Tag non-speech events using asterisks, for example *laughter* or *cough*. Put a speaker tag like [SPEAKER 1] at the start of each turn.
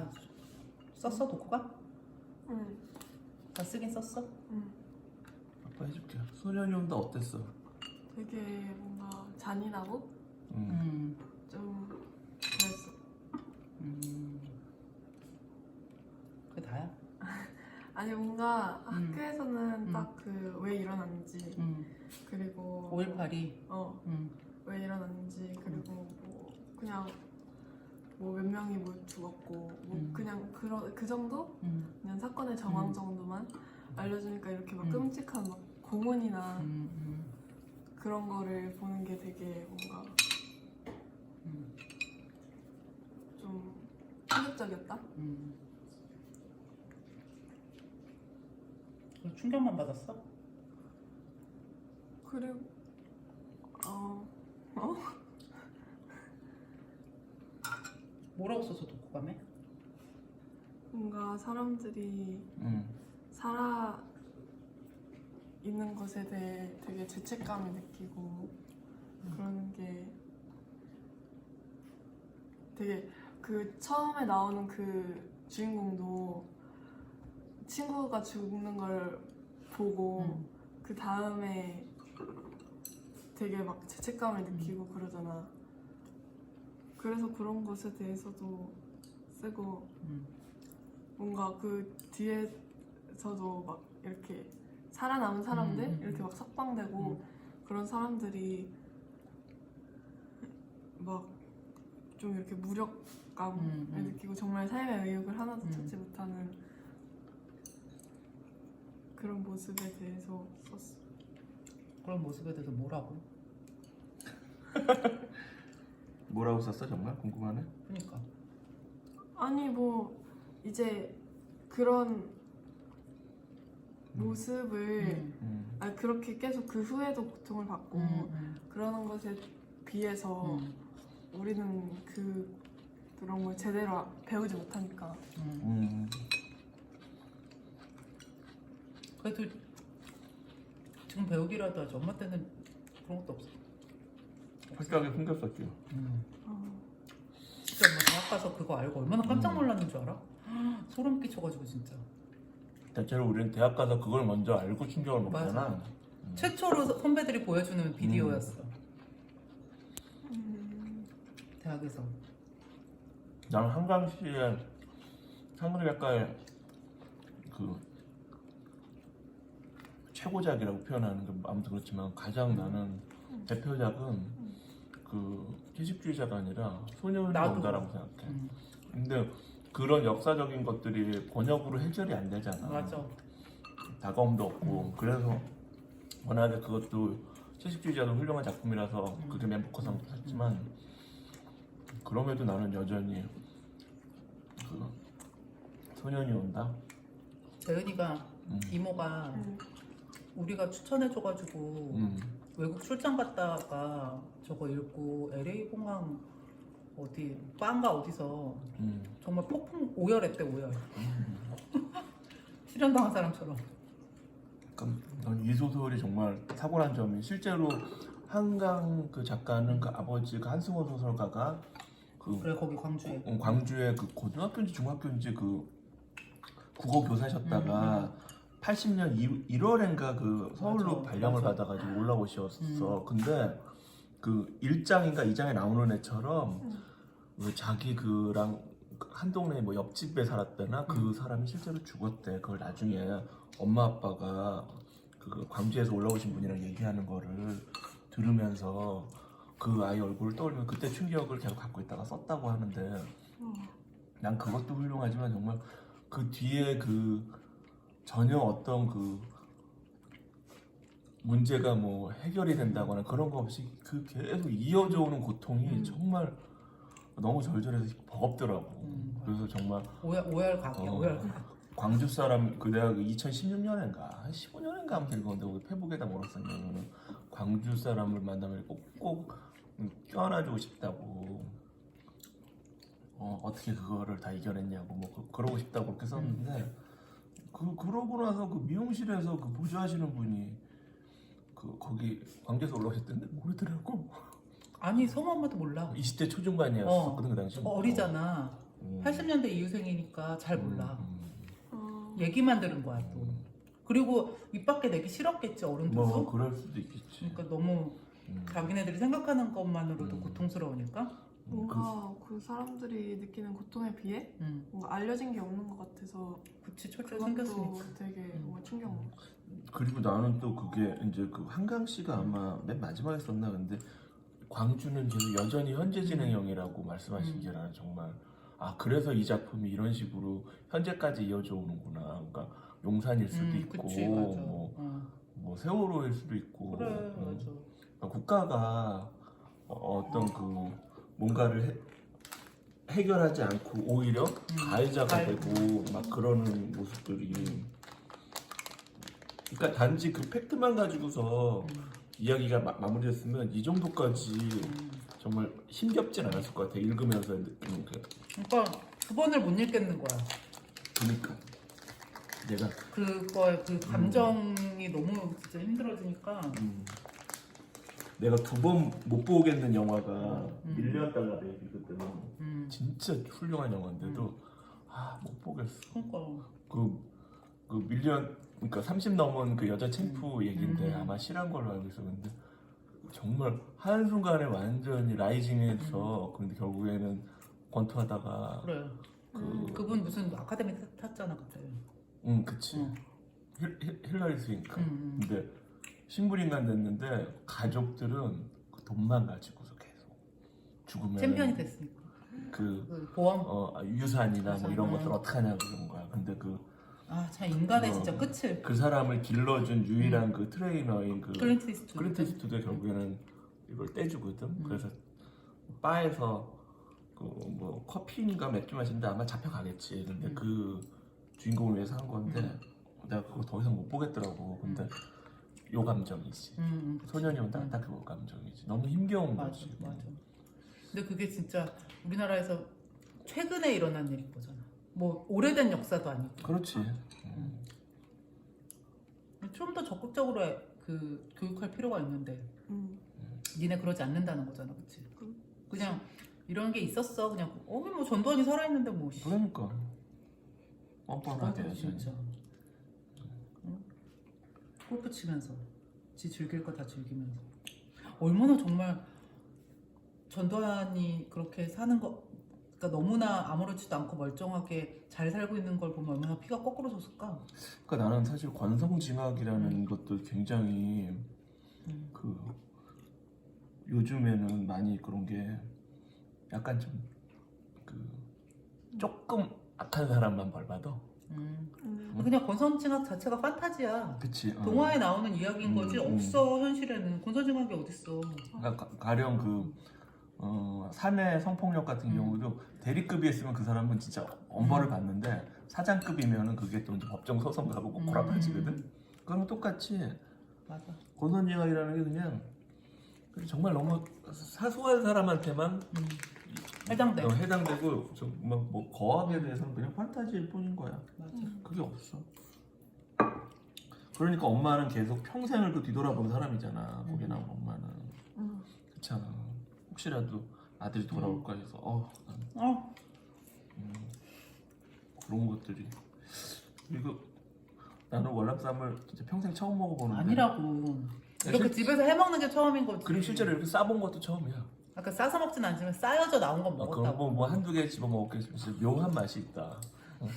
[SPEAKER 1] 다 썼어 도쿠가?
[SPEAKER 2] 응.
[SPEAKER 1] 다 쓰긴 썼어?
[SPEAKER 2] 응.
[SPEAKER 3] 아빠 해줄게. 소년이 온다 어땠어?
[SPEAKER 2] 되게 뭔가 잔인하고
[SPEAKER 3] 음.
[SPEAKER 1] 음.
[SPEAKER 2] 좀 그랬어.
[SPEAKER 1] 음. 그게 다야? *laughs*
[SPEAKER 2] 아니 뭔가
[SPEAKER 1] 음.
[SPEAKER 2] 학교에서는
[SPEAKER 1] 음.
[SPEAKER 2] 딱 그 왜 일어났는지
[SPEAKER 1] 음.
[SPEAKER 2] 그리고
[SPEAKER 1] 5.18이
[SPEAKER 2] 어
[SPEAKER 1] 음.
[SPEAKER 2] 왜 일어났는지 그리고 뭐 그냥 뭐 몇 명이 뭐 죽었고 뭐
[SPEAKER 1] 음.
[SPEAKER 2] 그냥 그런 그 정도
[SPEAKER 1] 음.
[SPEAKER 2] 그냥 사건의 정황
[SPEAKER 1] 음.
[SPEAKER 2] 정도만 알려주니까 이렇게 막
[SPEAKER 1] 음.
[SPEAKER 2] 끔찍한 막 고문이나
[SPEAKER 1] 음. 음.
[SPEAKER 2] 그런 거를 보는 게 되게 뭔가
[SPEAKER 1] 음.
[SPEAKER 2] 좀 충격적이었다.
[SPEAKER 1] 음. 그리고 충격만 받았어?
[SPEAKER 2] 그리고 어
[SPEAKER 1] 뭐라고 써서 도쿠가메?
[SPEAKER 2] 뭔가 사람들이
[SPEAKER 3] 음.
[SPEAKER 2] 살아 있는 것에 대해 되게 죄책감을 느끼고 그러는 게 되게 그 처음에 나오는 그 주인공도 친구가 죽는 걸 보고
[SPEAKER 1] 음.
[SPEAKER 2] 그 다음에 되게 막 죄책감을 느끼고 그러잖아. 그래서 그런 것에 대해서도 쓰고
[SPEAKER 1] 음.
[SPEAKER 2] 뭔가 그 뒤에서도 막 이렇게 살아남은 사람들
[SPEAKER 1] 음, 음,
[SPEAKER 2] 이렇게
[SPEAKER 1] 음.
[SPEAKER 2] 막 석방되고 그런 사람들이 막 좀 이렇게 무력감을
[SPEAKER 1] 음, 음.
[SPEAKER 2] 느끼고 정말 삶의 의욕을 하나도
[SPEAKER 1] 음.
[SPEAKER 2] 찾지 못하는 그런 모습에 대해서 썼어.
[SPEAKER 1] 그런 모습에 대해서 뭐라고? *laughs*
[SPEAKER 3] 뭐라고 썼어 정말 궁금하네.
[SPEAKER 1] 그러니까
[SPEAKER 2] 아니 뭐 이제 그런 모습을
[SPEAKER 1] 음.
[SPEAKER 3] 음.
[SPEAKER 2] 아 그렇게 계속 그 후에도 고통을 받고
[SPEAKER 1] 음. 음.
[SPEAKER 2] 그러는 것에 비해서
[SPEAKER 1] 음.
[SPEAKER 2] 우리는 그 그런 걸 제대로 배우지 못하니까
[SPEAKER 1] 음.
[SPEAKER 3] 음.
[SPEAKER 1] 그래도 지금 배우기라도 하지 엄마 때는 그런 것도 없어
[SPEAKER 3] 확실하게 숨겼었지.
[SPEAKER 1] 음.
[SPEAKER 2] 어,
[SPEAKER 1] 진짜 엄마 대학 가서 그거 알고 얼마나 깜짝
[SPEAKER 3] 음.
[SPEAKER 1] 놀랐는 줄 알아? 소름 끼쳐가지고 진짜
[SPEAKER 3] 대체로 우리는 대학 가서 그걸 먼저 알고 충격을 먹잖아.
[SPEAKER 1] 맞아. 최초로 선배들이 보여주는 비디오였어
[SPEAKER 2] 음,
[SPEAKER 1] 대학에서
[SPEAKER 3] 나는 한강시의 한강 작가의 그 최고작이라고 표현하는 게 아무튼 그렇지만 가장 나는 대표작은 그 채식주의자가 아니라 소년이
[SPEAKER 1] 나도.
[SPEAKER 3] 온다라고 생각해.
[SPEAKER 1] 음.
[SPEAKER 3] 근데 그런 역사적인 것들이 번역으로 해결이 안 되잖아.
[SPEAKER 1] 맞아
[SPEAKER 3] 다가옴도 없고
[SPEAKER 1] 음.
[SPEAKER 3] 그래서 워낙에 그것도 채식주의자도 훌륭한 작품이라서
[SPEAKER 1] 음.
[SPEAKER 3] 그게 멘부커상도 탔지만 그럼에도 나는 여전히 그 소년이 온다.
[SPEAKER 1] 재은이가
[SPEAKER 3] 음.
[SPEAKER 1] 이모가
[SPEAKER 2] 음,
[SPEAKER 1] 우리가 추천해줘가지고
[SPEAKER 3] 음.
[SPEAKER 1] 외국 출장 갔다가 저거 읽고 LA 공항 어디 빵가 어디서
[SPEAKER 3] 음.
[SPEAKER 1] 정말 폭풍 오열했대 오열
[SPEAKER 3] 음. *laughs*
[SPEAKER 1] 실현당한 사람처럼
[SPEAKER 3] 그럼 난이 소설이 정말 탁월한 점이 실제로 한강 그 작가는 그 아버지 그 한승원 소설가가 그
[SPEAKER 1] 그래 거기 광주에
[SPEAKER 3] 어, 광주에 그 고등학교인지 중학교인지 그 국어 교사셨다가 80년 1, 월인가그 서울로
[SPEAKER 1] 맞아,
[SPEAKER 3] 발령을
[SPEAKER 1] 맞아.
[SPEAKER 3] 받아가지고 올라오셨어. 근데 그 1장인가 2장에 나오는 애처럼
[SPEAKER 2] 음.
[SPEAKER 3] 그 자기 그랑 한 동네 뭐 옆집에 살았대나 그
[SPEAKER 1] 음.
[SPEAKER 3] 사람이 실제로 죽었대. 그걸 나중에 엄마 아빠가 그 광주에서 올라오신 분이랑 얘기하는 거를 들으면서 그 아이 얼굴을 떠올리면 그때 충격을 계속 갖고 있다가 썼다고 하는데
[SPEAKER 2] 어,
[SPEAKER 3] 난 그것도 훌륭하지만 정말 그 뒤에 그 전혀 어떤 그 문제가 뭐 해결이 된다거나 그런 거 없이 그 계속 이어져 오는 고통이
[SPEAKER 1] 음.
[SPEAKER 3] 정말 너무 절절해서 버겁더라고.
[SPEAKER 1] 음.
[SPEAKER 3] 그래서 정말
[SPEAKER 1] 오열 오열각이야
[SPEAKER 3] 어.
[SPEAKER 1] 오열각
[SPEAKER 3] 광주 사람 그 내가 2016년인가 한 15년인가 아무튼 읽었는데 우리 페북에다 몰았었냐면 광주 사람을 만나면 꼭꼭 껴안아주고 싶다고 어, 어떻게 그거를 다 이겨냈냐고 뭐 그, 그러고 싶다고 그렇게 썼는데 그 그러고 나서 그 미용실에서 그 보조하시는 분이 그 거기 광주에서 올라오셨던데 모르더라고
[SPEAKER 1] 아니 성우 엄마도 몰라
[SPEAKER 3] 20대 초중반이었거든 그 당시
[SPEAKER 1] 어 리잖아
[SPEAKER 3] 음.
[SPEAKER 1] 80년대 이후생이니까 잘 몰라.
[SPEAKER 3] 음,
[SPEAKER 2] 어,
[SPEAKER 1] 얘기만 들은 거야 또.
[SPEAKER 3] 음.
[SPEAKER 1] 그리고 입 밖에 내기 싫었겠지 어른들도.
[SPEAKER 3] 뭐 그럴 수도 있겠지.
[SPEAKER 1] 그러니까 너무
[SPEAKER 3] 음.
[SPEAKER 1] 자기네들이 생각하는 것만으로도
[SPEAKER 3] 음.
[SPEAKER 1] 고통스러우니까.
[SPEAKER 2] 뭔가 그 사람들이 느끼는 고통에 비해
[SPEAKER 1] 음.
[SPEAKER 2] 뭔가 알려진 게 없는 것 같아서
[SPEAKER 1] 그치 철저히 생겼으니까.
[SPEAKER 2] 되게
[SPEAKER 1] 음.
[SPEAKER 2] 뭔가 충격 먹었어.
[SPEAKER 3] 그리고 나는 또 그게 이제 그 한강 씨가 아마 맨 마지막에 썼나 근데 광주는 계속 여전히 현재 진행형이라고 말씀하신
[SPEAKER 1] 음.
[SPEAKER 3] 게 나는 정말 아 그래서 이 작품이 이런 식으로 현재까지 이어져 오는구나. 그러니까 용산일 수도
[SPEAKER 1] 음,
[SPEAKER 3] 있고
[SPEAKER 1] 그치 맞아.
[SPEAKER 3] 뭐,
[SPEAKER 1] 어.
[SPEAKER 3] 뭐 세월호일 수도 있고
[SPEAKER 1] 그래
[SPEAKER 3] 음.
[SPEAKER 1] 맞아.
[SPEAKER 3] 그러니까 국가가 어, 어떤 그 뭔가를 해, 해결하지 않고 오히려 가해자가
[SPEAKER 1] 가해.
[SPEAKER 3] 되고 막 그러는 모습들이 그러니까 단지 그 팩트만 가지고서
[SPEAKER 1] 음.
[SPEAKER 3] 이야기가 마, 마무리됐으면 이 정도까지
[SPEAKER 1] 음.
[SPEAKER 3] 정말 힘겹진 않았을 것 같아 읽으면서 느끼는 그
[SPEAKER 1] 그러니까 두 번을 못 읽겠는 거야.
[SPEAKER 3] 그러니까 내가
[SPEAKER 1] 그거의 그 감정이 너무 진짜 힘들어지니까.
[SPEAKER 3] 음, 내가 두 번 못 보겠는 영화가
[SPEAKER 1] 음.
[SPEAKER 3] 밀리언 달러 베이비 그때는
[SPEAKER 1] 음.
[SPEAKER 3] 진짜 훌륭한 영화인데도 아 못 보겠어
[SPEAKER 1] 그러니까.
[SPEAKER 3] 그, 그 밀리언 그러니까 30 넘은 그 여자 챔프 얘긴데
[SPEAKER 1] 음.
[SPEAKER 3] 아마 실한 걸로 알고 있었는데 정말 한 순간에 완전히 라이징해서 근데 결국에는 권투하다가
[SPEAKER 1] 그래.
[SPEAKER 3] 그
[SPEAKER 2] 음.
[SPEAKER 1] 그분 무슨 아카데미 탔- 탔잖아 그때.
[SPEAKER 3] 응, 그치.
[SPEAKER 1] 응.
[SPEAKER 3] 힐, 힐, 힐러리 스윙크.
[SPEAKER 1] 음.
[SPEAKER 3] 근데 식물인간 됐는데 가족들은 그 돈만 가지고서 계속 죽으면
[SPEAKER 1] 챔피언이 됐으니까.
[SPEAKER 3] 그
[SPEAKER 1] 그 보험.
[SPEAKER 3] 어, 유산이나 뭐 이런. 것들 어떻게 하냐 그런 거야. 근데 그 그
[SPEAKER 1] 아, 참 인간의
[SPEAKER 3] 어.
[SPEAKER 1] 진짜 끝을.
[SPEAKER 3] 사람을 길러준 유일한 그 트레이너인 그
[SPEAKER 1] 클린트 이스트.
[SPEAKER 3] 클린트 이스트도 결국에는 이걸 떼주거든.
[SPEAKER 1] 음.
[SPEAKER 3] 그래서 바에서 그 뭐 커피인가 맥주 마신데 아마 잡혀가겠지. 근데
[SPEAKER 1] 음.
[SPEAKER 3] 그 주인공을 위해서 한 건데
[SPEAKER 1] 음.
[SPEAKER 3] 내가 그거 더 이상 못 보겠더라고. 근데 요 감정이지.
[SPEAKER 1] 음, 음, 그치.
[SPEAKER 3] 소년이 온다
[SPEAKER 1] 음.
[SPEAKER 3] 딱 그 감정이지. 너무 힘겨운
[SPEAKER 1] 맞아,
[SPEAKER 3] 거지.
[SPEAKER 1] 맞아. 근데 그게 진짜 우리나라에서 최근에 일어난 일인 거잖아. 뭐 오래된 역사도 아니고.
[SPEAKER 3] 그렇지. 음.
[SPEAKER 1] 좀 더 적극적으로 해- 그 교육할 필요가 있는데
[SPEAKER 2] 음.
[SPEAKER 1] 니네 그러지 않는다는 거잖아, 그치?
[SPEAKER 2] 그-
[SPEAKER 1] 그냥 이런 게 있었어, 그냥 어머 뭐 전두환이 살아있는데 뭐. 씨.
[SPEAKER 3] 그러니까 뻔뻔하게.
[SPEAKER 1] 진짜. 응? 골프 치면서 지 즐길 거 다 즐기면서 얼마나 정말 전두환이 그렇게 사는 거 그러니까 너무나 아무렇지도 않고 멀쩡하게 잘 살고 있는 걸 보면 얼마나 피가 거꾸로 섰을까?
[SPEAKER 3] 그러니까 나는 사실 관성징악이라는 것도 굉장히
[SPEAKER 1] 음.
[SPEAKER 3] 그 요즘에는 많이 그런 게 약간 좀 그 조금 악한 사람만 벌받아.
[SPEAKER 1] 음.
[SPEAKER 2] 음.
[SPEAKER 1] 그냥 권선징악 자체가 판타지야.
[SPEAKER 3] 그치. 어.
[SPEAKER 1] 동화에 나오는 이야기인
[SPEAKER 3] 음,
[SPEAKER 1] 거지
[SPEAKER 3] 음.
[SPEAKER 1] 없어 현실에는 권선징악이 어딨어?
[SPEAKER 3] 그러니까 가- 가령 그 어, 사내 성폭력 같은
[SPEAKER 1] 음.
[SPEAKER 3] 경우도 대리급이었으면 그 사람은 진짜 엄벌을
[SPEAKER 1] 음.
[SPEAKER 3] 받는데 사장급이면은 그게 또 이제 법정 소송 가고 뭐 고라파지거든.
[SPEAKER 1] 음.
[SPEAKER 3] 그럼 똑같이
[SPEAKER 1] 맞아.
[SPEAKER 3] 권선징악이라는 게 그냥 그냥 정말 너무 사소한 사람한테만
[SPEAKER 1] 음. 해당돼.
[SPEAKER 3] 어, 해당되고 좀뭐 거학에 대해서는 그냥 판타지일 뿐인 거야.
[SPEAKER 1] 맞아.
[SPEAKER 2] 음.
[SPEAKER 3] 그게 없어. 그러니까 엄마는 계속 평생을 그 뒤돌아본 사람이잖아. 거기 나온 엄마는
[SPEAKER 2] 음.
[SPEAKER 3] 그렇잖아. 혹시라도 아들이 돌아올까 해서 어 난,
[SPEAKER 1] 어,
[SPEAKER 3] 음, 그런 것들이 그리고 나는 월남쌈을 진짜 평생 처음 먹어보는데
[SPEAKER 1] 아니라고. 이렇게
[SPEAKER 3] 실-
[SPEAKER 1] 집에서 해 먹는 게 처음인 거지.
[SPEAKER 3] 그리고 실제로 이렇게 싸본 것도 처음이야.
[SPEAKER 1] 아까 싸서 먹진 않지만 쌓여져 나온 건
[SPEAKER 3] 아,
[SPEAKER 1] 먹었다고.
[SPEAKER 3] 그거 뭐, 뭐 한두 개 집어 먹었겠지. 진짜 묘한 맛이 있다. 어.